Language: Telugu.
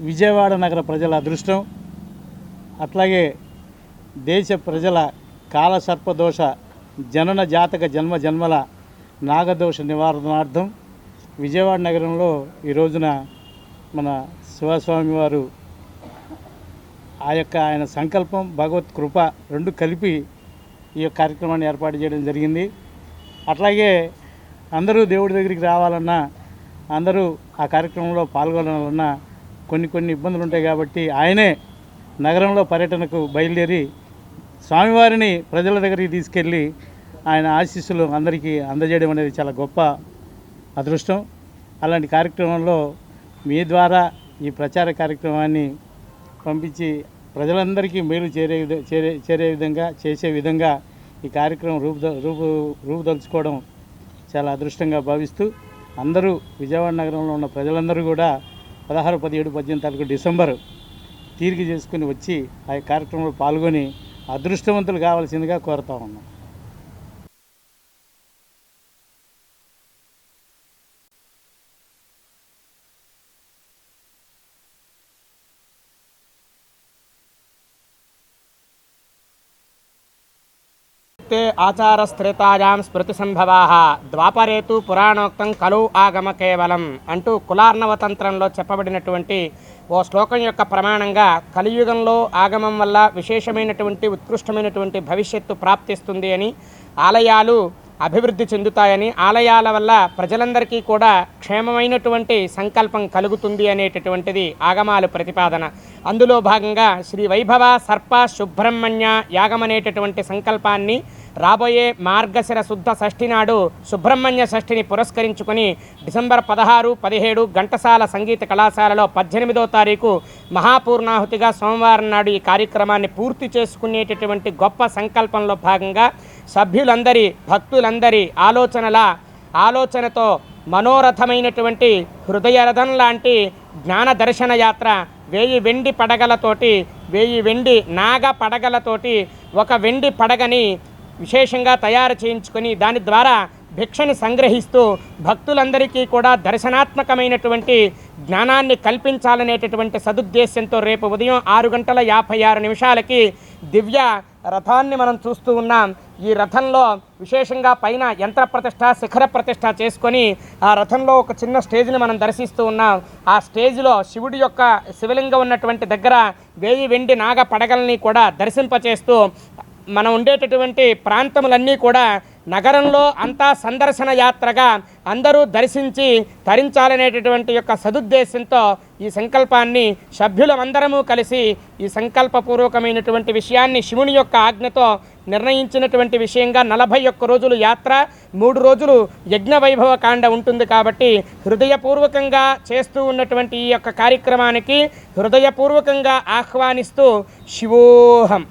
విజయవాడ నగర ప్రజల అదృష్టం అట్లాగే దేశ ప్రజల కాలసర్పదోష జనన జాతక జన్మ జన్మల నాగదోష నివారణార్థం విజయవాడ నగరంలో ఈ రోజున మన శివస్వామి వారు ఆ యొక్క ఆయన సంకల్పం భగవత్ కృప రెండు కలిపి ఈ యొక్క కార్యక్రమాన్ని ఏర్పాటు చేయడం జరిగింది. అట్లాగే అందరూ దేవుడి దగ్గరికి రావాలన్నా అందరూ ఆ కార్యక్రమంలో పాల్గొనాలన్నా కొన్ని కొన్ని ఇబ్బందులు ఉంటాయి కాబట్టి ఆయనే నగరంలో పర్యటనకు బయలుదేరి స్వామివారిని ప్రజల దగ్గరికి తీసుకెళ్ళి ఆయన ఆశీస్సులు అందరికీ అందజేయడం అనేది చాలా గొప్ప అదృష్టం. అలాంటి కార్యక్రమంలో మీ ద్వారా ఈ ప్రచార కార్యక్రమాన్ని పంపించి ప్రజలందరికీ మేలు చేరే చేరే చేరే విధంగా చేసే విధంగా ఈ కార్యక్రమం రూపు రూపు రూపుదలుచుకోవడం చాలా అదృష్టంగా భావిస్తూ అందరూ విజయవాడ నగరంలో ఉన్న ప్రజలందరూ కూడా పదహారు పదిహేడు పద్దెనిమిది తారీఖు డిసెంబర్ తీరిక చేసుకుని వచ్చి ఆ కార్యక్రమంలో పాల్గొని అదృష్టవంతులు కావాల్సిందిగా కోరుతా ఉన్నాం. ते ఆచారస్త్రేతాయాం స్మృతి సంభవా ద్వాపరే తు పురాణోక్తం కలు ఆగమ కేవలం అంటూ కులార్ణవతంత్రంలో చెప్పబడినటువంటి ఓ శ్లోకం యొక్క ప్రమాణంగా కలియుగంలో ఆగమం వల్ల విశేషమైనటువంటి ఉత్కృష్టమైనటువంటి భవిష్యత్తు ప్రాప్తిస్తుంది అని ఆలయాలు అభివృద్ధి చెందుతాయని ఆలయాల వల్ల ప్రజలందరికీ కూడా క్షేమమైనటువంటి సంకల్పం కలుగుతుంది అనేటటువంటిది ఆగమాలు ప్రతిపాదన. అందులో భాగంగా శ్రీ వైభవ సర్ప సుబ్రహ్మణ్య యాగం అనేటటువంటి సంకల్పాన్ని రాబోయే మార్గశిర శుద్ధ షష్ఠి నాడు సుబ్రహ్మణ్య షష్ఠిని పురస్కరించుకుని డిసెంబర్ పదహారు పదిహేడు ఘంటసాల సంగీత కళాశాలలో పద్దెనిమిదో తారీఖు మహాపూర్ణాహుతిగా సోమవారం నాడు ఈ కార్యక్రమాన్ని పూర్తి చేసుకునేటటువంటి గొప్ప సంకల్పంలో భాగంగా సభ్యులందరి భక్తులందరి ఆలోచనల ఆలోచనతో మనోరథమైనటువంటి హృదయరథం లాంటి జ్ఞాన దర్శన యాత్ర వేయి వెండి పడగలతోటి వేయి వెండి నాగ పడగలతోటి ఒక వెండి పడగని విశేషంగా తయారు చేయించుకొని దాని ద్వారా భిక్షను సంగ్రహిస్తూ భక్తులందరికీ కూడా దర్శనాత్మకమైనటువంటి జ్ఞానాన్ని కల్పించాలనేటటువంటి సదుద్దేశంతో రేపు ఉదయం ఆరు గంటల యాభై ఆరు నిమిషాలకి దివ్య రథాన్ని మనం చూస్తూ ఉన్నాం. ఈ రథంలో విశేషంగా పైన యంత్ర ప్రతిష్ట శిఖర ప్రతిష్ట చేసుకొని ఆ రథంలో ఒక చిన్న స్టేజ్ని మనం దర్శిస్తూ ఉన్నాం. ఆ స్టేజ్లో శివుడి యొక్క శివలింగం ఉన్నటువంటి దగ్గర వేయి వెండి నాగ పడగల్ని కూడా దర్శింపచేస్తూ మనం ఉండేటటువంటి ప్రాంతములన్నీ కూడా నగరంలో అంతా సందర్శన యాత్రగా అందరూ దర్శించి తరించాలనేటటువంటి యొక్క సదుద్దేశంతో ఈ సంకల్పాన్ని సభ్యులమందరము కలిసి ఈ సంకల్పపూర్వకమైనటువంటి విషయాన్ని శివుని యొక్క ఆజ్ఞతో నిర్ణయించినటువంటి విషయంగా నలభై ఒక్క రోజులు యాత్ర మూడు రోజులు యజ్ఞ వైభవ కాండ ఉంటుంది కాబట్టి హృదయపూర్వకంగా చేస్తూ ఉన్నటువంటి ఈ యొక్క కార్యక్రమానికి హృదయపూర్వకంగా ఆహ్వానిస్తూ శివోహం.